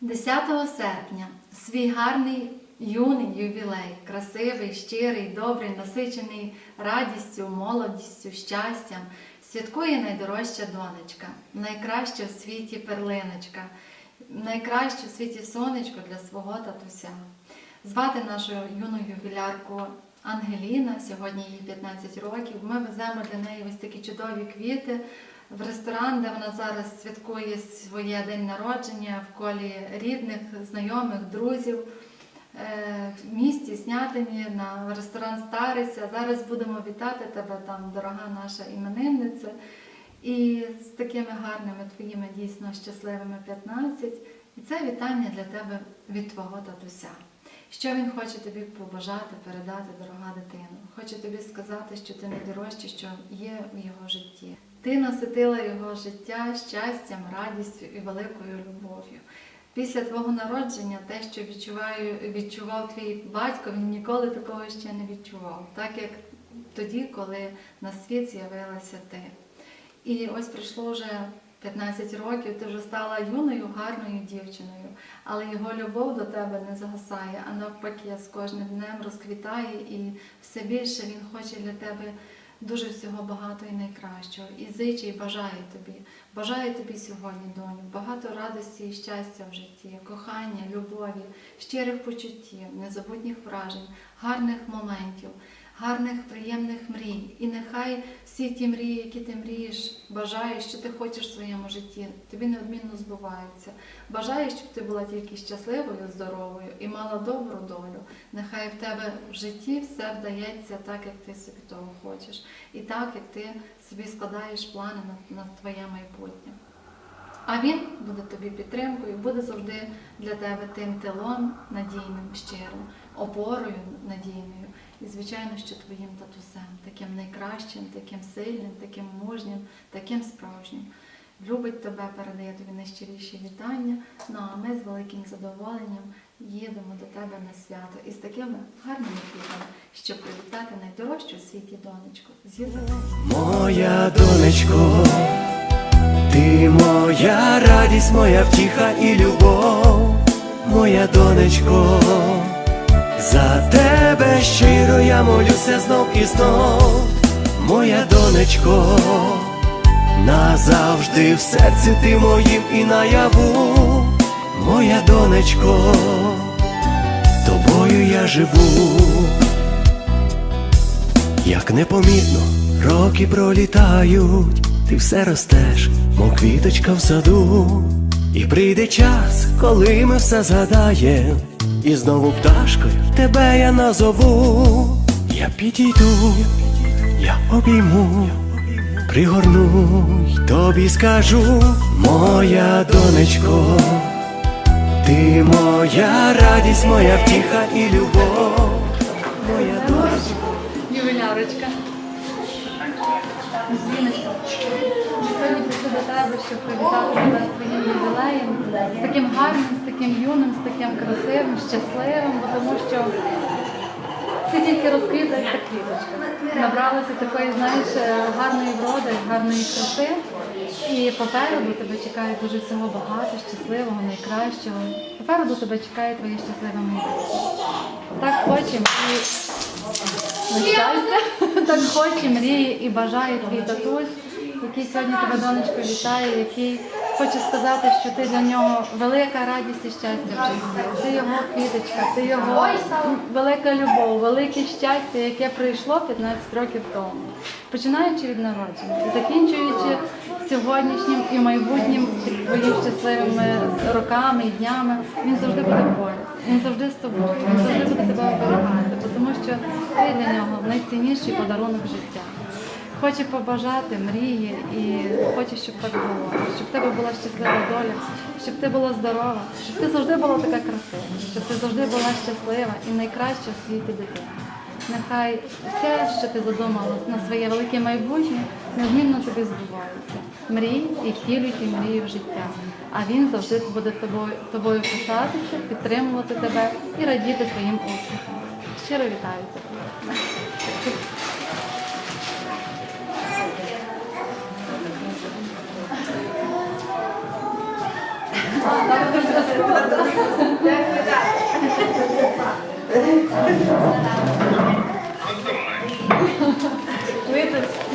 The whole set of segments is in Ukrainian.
10 серпня. Свій гарний юний ювілей, красивий, щирий, добрий, насичений радістю, молодістю, щастям, святкує найдорожча донечка, найкраща в світі перлиночка, найкраще в світі сонечко для свого татуся. Звати нашу юну ювілярку Ангеліна, сьогодні їй 15 років. Ми веземо для неї ось такі чудові квіти в ресторан, де вона зараз святкує своє день народження в колі рідних, знайомих, друзів. Е, В місті Снятині на ресторан Стариця. Зараз будемо вітати тебе там, дорога наша іменинниця. І з такими гарними твоїми дійсно щасливими 15. І це вітання для тебе від твого татуся. Що він хоче тобі побажати, передати, дорога дитино? Хоче тобі сказати, що ти найдорожче, що є в його житті. Ти наситила його життя щастям, радістю і великою любов'ю. Після твого народження те, що відчуваю, відчував твій батько, він ніколи такого ще не відчував, так як тоді, коли на світ з'явилася ти. І ось пройшло вже 15 років, ти вже стала юною, гарною дівчиною, але його любов до тебе не згасає, а навпаки, з кожним днем розквітає і все більше він хоче для тебе дуже всього багато і найкращого. І зиче, і бажає тобі. Бажаю тобі сьогодні, доню, багато радості і щастя в житті, кохання, любові, щирих почуттів, незабутніх вражень, гарних моментів, гарних приємних мрій. І нехай всі ті мрії, які ти мрієш, бажаєш, що ти хочеш в своєму житті, тобі неодмінно збуваються. Бажаю, щоб ти була тільки щасливою, здоровою і мала добру долю. Нехай в тебе в житті все вдається так, як ти собі того хочеш, і так, як ти собі складаєш плани на, на твоє майбутнє. А він буде тобі підтримкою, буде завжди для тебе тим тилом надійним, щирим, опорою надійною. І, звичайно, що твоїм татусем, таким найкращим, таким сильним, таким мужнім, таким справжнім. Любить тебе, передає тобі найщиріші вітання. Ну а ми з великим задоволенням їдемо до тебе на свято із такими гарними квітами, щоб привітати найдорожчу в світі донечку. Моя донечко, ти моя радість, моя втіха і любов, моя донечко, за тебе щиро я молюся знов і знов, моя донечко, назавжди в серці ти моїм і наяву, моя донечко, тобою я живу. Як непомітно роки пролітають, ти все ростеш, мов квіточка в саду, і прийде час, коли ми все згадаєм, і знову пташкою тебе я назову. Я підійду, я обійму, пригорну й тобі скажу, моя донечко, ти моя радість, моя втіха і любов, моя донечко. Ювілярочка. Сьогодні прийшли до тебе, щоб привітати тебе з ювілеєм, таким гарним, з таким юним, з таким красивим, щасливим, бо тому що ти тільки розквітла, як та квіточка. Набралася такої, знаєш, гарної вроди, гарної краси. І попереду тебе чекає дуже всього багато, щасливого, найкращого. Попереду тебе чекає твоє щасливе майбутнє. Так хочемо так хоче, мріє і бажає твій татусь, який сьогодні тебе донечко вітає, який хоче сказати, що ти для нього велика радість і щастя в житті. Ти його квіточка, ти його велика любов, велике щастя, яке прийшло 15 років тому. Починаючи від народження закінчуючи сьогоднішнім і майбутнім твоїм щасливими роками і днями, він завжди буде поряд. Він завжди з тобою, він завжди буде тебе оберігати, тому що ти для нього найцінніший подарунок життя. Хоче побажати мрії і хоче, щоб так було, щоб в тебе була щаслива доля, щоб ти була здорова, щоб ти завжди була така красива, щоб ти завжди була щаслива і найкраща в світі дитина. Нехай все, що ти задумала на своє велике майбутнє, неодмінно тобі збувається. Мрій і втілюй ті мрії в життя. А він завжди буде тобою, тобою пишатися, підтримувати тебе і радіти твоїм успіхам. Щиро вітаю тебе. Квіточка має квіточки. Це від тебе. Дитина ж починає дитина, знаєш, на таку дорослу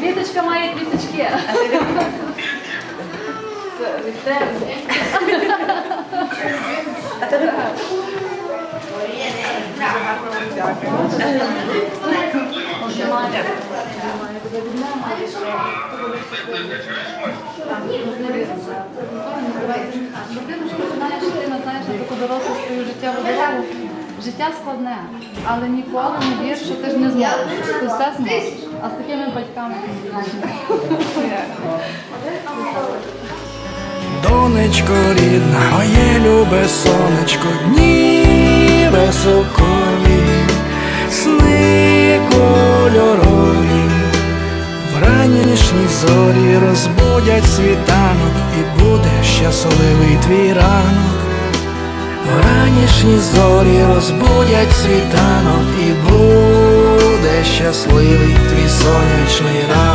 свою життєву дорогу. Життя складне, але ніколи не вір, що ти ж не зможеш. Ти все зможеш. А з такими батьками. Донечко рідна, моє любе сонечко, дні високові, сни кольорові, вранішні зорі розбудять світанок, і буде щасливий твій ранок. Вранішні зорі розбудять світанок, і буде щасливий сонячний ранок.